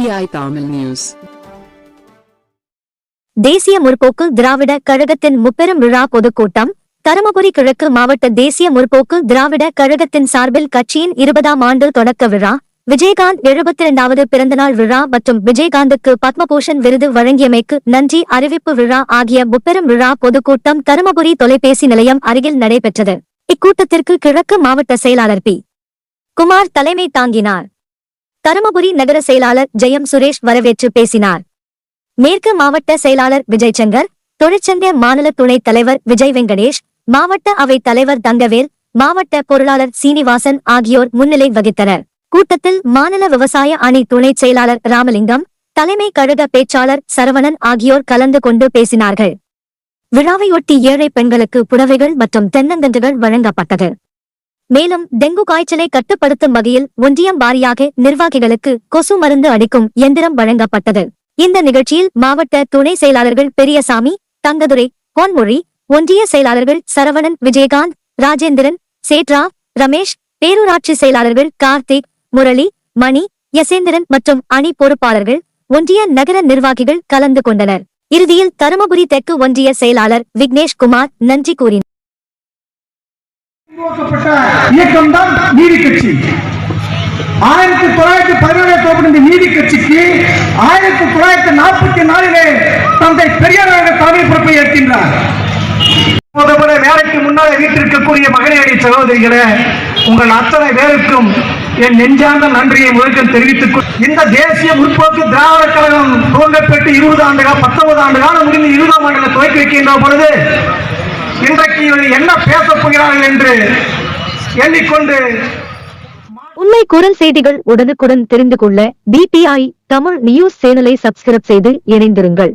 BPI Tamil news தேசிய முற்போக்கு திராவிட கழகத்தின் முப்பெரும் விழா பொதுக்கூட்டம் தருமபுரி கிழக்கு மாவட்ட தேசிய முற்போக்கு திராவிட கழகத்தின் சார்பில் கட்சியின் இருபதாம் ஆண்டு தொடக்க விழா விஜயகாந்த் எழுபத்தி இரண்டாவது பிறந்தநாள் விழா மற்றும் விஜயகாந்துக்கு பத்மபூஷன் விருது வழங்கியமைக்கு நன்றி அறிவிப்பு விழா ஆகிய முப்பெரும் விழா பொதுக்கூட்டம் தருமபுரி தொலைபேசி நிலையம் அருகில் நடைபெற்றது. இக்கூட்டத்திற்கு கிழக்கு மாவட்ட செயலாளர் பி. குமார் தலைமை தாங்கினார். தருமபுரி நகர செயலாளர் ஜெயம் சுரேஷ் வரவேற்று பேசினார். மேற்கு மாவட்ட செயலாளர் விஜய் சங்கர் தொழிற்சங்க மாநில துணைத் தலைவர் விஜய் வெங்கடேஷ் மாவட்ட அவைத் தலைவர் தங்கவேல் மாவட்ட பொருளாளர் சீனிவாசன் ஆகியோர் முன்னிலை வகித்தனர். கூட்டத்தில் மாநில விவசாய அணி துணைச் செயலாளர் ராமலிங்கம் தலைமை கழக பேச்சாளர் சரவணன் ஆகியோர் கலந்து கொண்டு பேசினார்கள். விழாவையொட்டி ஏழை பெண்களுக்கு புடவைகள் மற்றும் தென்னங்கன்றுகள் வழங்கப்பட்டது. மேலும் டெங்கு காய்ச்சலை கட்டுப்படுத்தும் வகையில் ஒன்றியம் வாரியாக நிர்வாகிகளுக்கு கொசு மருந்து அடிக்கும் எந்திரம் வழங்கப்பட்டது. இந்த நிகழ்ச்சியில் மாவட்ட துணை செயலாளர்கள் பெரியசாமி தங்கதுரை பொன்மொழி ஒன்றிய செயலாளர்கள் சரவணன் விஜயகாந்த் ராஜேந்திரன் சேட்ரா ரமேஷ் பேரூராட்சி செயலாளர்கள் கார்த்திக் முரளி மணி யசேந்திரன் மற்றும் அணி பொறுப்பாளர்கள் ஒன்றிய நகர நிர்வாகிகள் கலந்து கொண்டனர். இறுதியில் தருமபுரி தெற்கு ஒன்றிய செயலாளர் விக்னேஷ் குமார் நன்றி கூறினார். இயக்கம் தான் நீதி கட்சி. ஆயிரத்தி தொள்ளாயிரத்தி பதினேழு தோற்று நீதி கட்சிக்கு ஆயிரத்தி தொள்ளாயிரத்தி நாற்பத்தி நாலிலே தந்தை பெரியார் அவர்கள் தலைமை பொறுப்பை ஏற்கின்றார். முதல்ல வேலைக்கு முன்னாலே வீட்டிற்கக்கூடிய மகளிரணி சகோதரிகளே உங்கள் அத்தனை பேருக்கும் என் நெஞ்சார்ந்த நன்றியை முழுக்கம் தெரிவித்துக் இந்த தேசிய முற்போக்கு திராவிட கழகம் துவங்கப்பட்டு இருபது ஆண்டுகள் பத்தொன்பது ஆண்டு காலம் முடிந்து இருபதாம் ஆண்டுல துவக்கி வைக்கின்ற பொழுது இன்றைக்கு இவர்கள் என்ன பேசப் போகிறார்கள் என்று எண்ணிக்கொண்டு உண்மை குரல் செய்திகள் உடனுக்குடன் தெரிந்து கொள்ள பிபிஐ தமிழ் நியூஸ் சேனலை சப்ஸ்கிரைப் செய்து இணைந்திருங்கள்.